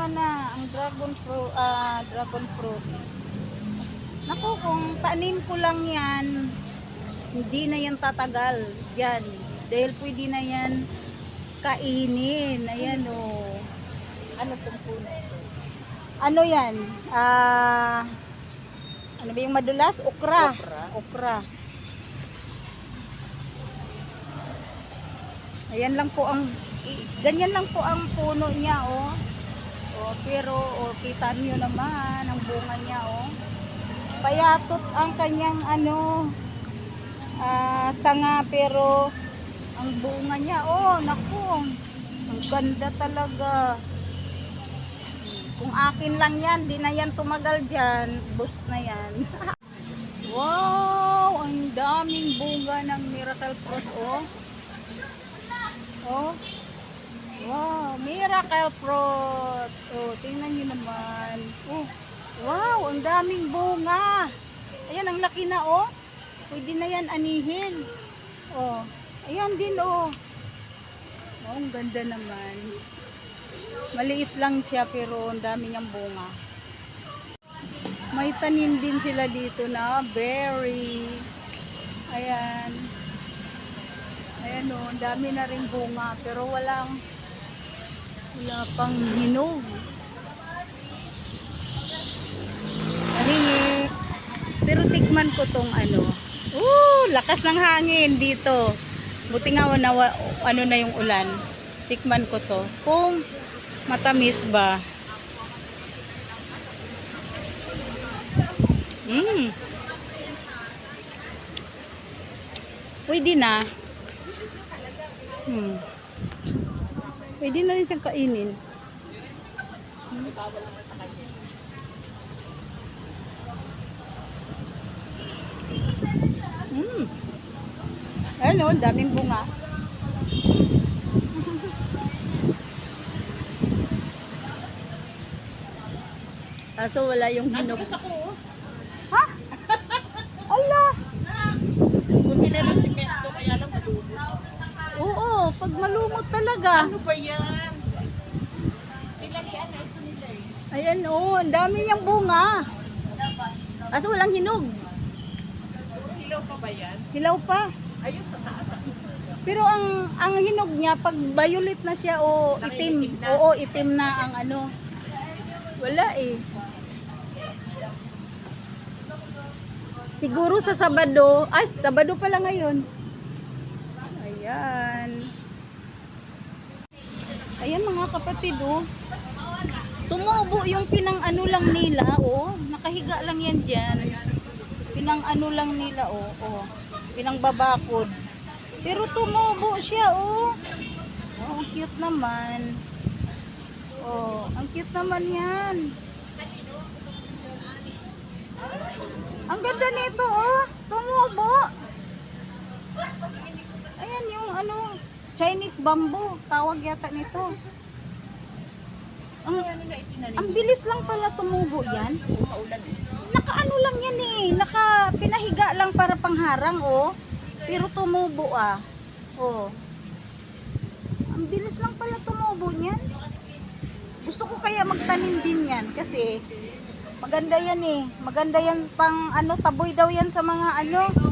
bunga na ang dragon fruit, ah, dragon fruit. Naku, kung tanim ko lang yan, hindi na yan tatagal dyan. Dahil pwede na yan kainin. Ayan o. Ano itong puno? Ano yan? Ah, ano ba yung madulas? Okra. Okra. Okra. Ayan lang po ang ganyan lang po ang puno niya oh. Oh, pero oh, kita niyo naman ang bunga niya oh. Payatot ang kanyang ano ah, sanga pero ang bunga niya oh, naku. Ang ganda talaga. Kung akin lang yan, di na yan tumagal dyan. Bus na yan. wow! Ang daming bunga ng miracle fruit, oh. Oh. Miracle fruit. Oh, tingnan nyo naman. Oh. Wow! Ang daming bunga. Ayan, ang laki na, oh. Pwede na yan anihin. Oh. Ayan din, oh. Oh, ang ganda naman. Maliit lang siya pero ang dami niyang bunga. May tanim din sila dito na berry. Ayan. Ayan o, ang dami na rin bunga pero walang wala pang hinog. Mahingi. Pero tikman ko tong ano. Uh, lakas ng hangin dito. Buti nga na, ano na yung ulan. Tikman ko to. Kung matamis ba. Mm. Pwede na. Hmm. Pwede na rin siyang kainin. Hmm. Mm. Ano, daming bunga. Kaso wala yung hinog. Oh. Ha? Ala! Buti na lang simento, kaya lang malumot. Oo, pag malumot talaga. Ano ba yan? Pinalian na ito nila eh. Ayan, oo, ang dami niyang bunga. Kaso walang hinog. Hilaw pa ba yan? Hilaw pa. Ayun sa taas. Pero ang ang hinog niya pag violet na siya o itim. Nakinitim na. Oo, itim na ang ano. Wala eh. Siguro sa Sabado, ay, Sabado pala ngayon. Ayan. Ayan mga kapatid, oh. Tumubo yung pinang ano lang nila, oh. Nakahiga lang yan dyan. Pinang ano lang nila, oh. oh. Pinang babakod. Pero tumubo siya, oh. Oh, cute naman. Oh, ang cute naman yan. Ang ganda nito, oh. Tumubo. Ayan yung ano, Chinese bamboo. Tawag yata nito. Ang, ang bilis lang pala tumubo yan. Nakaano lang yan eh. Naka pinahiga lang para pangharang oh. Pero tumubo ah. Oh. Ang bilis lang pala tumubo niyan. Gusto ko kaya magtanim din yan kasi maganda yan eh. Maganda yan pang ano taboy daw yan sa mga ano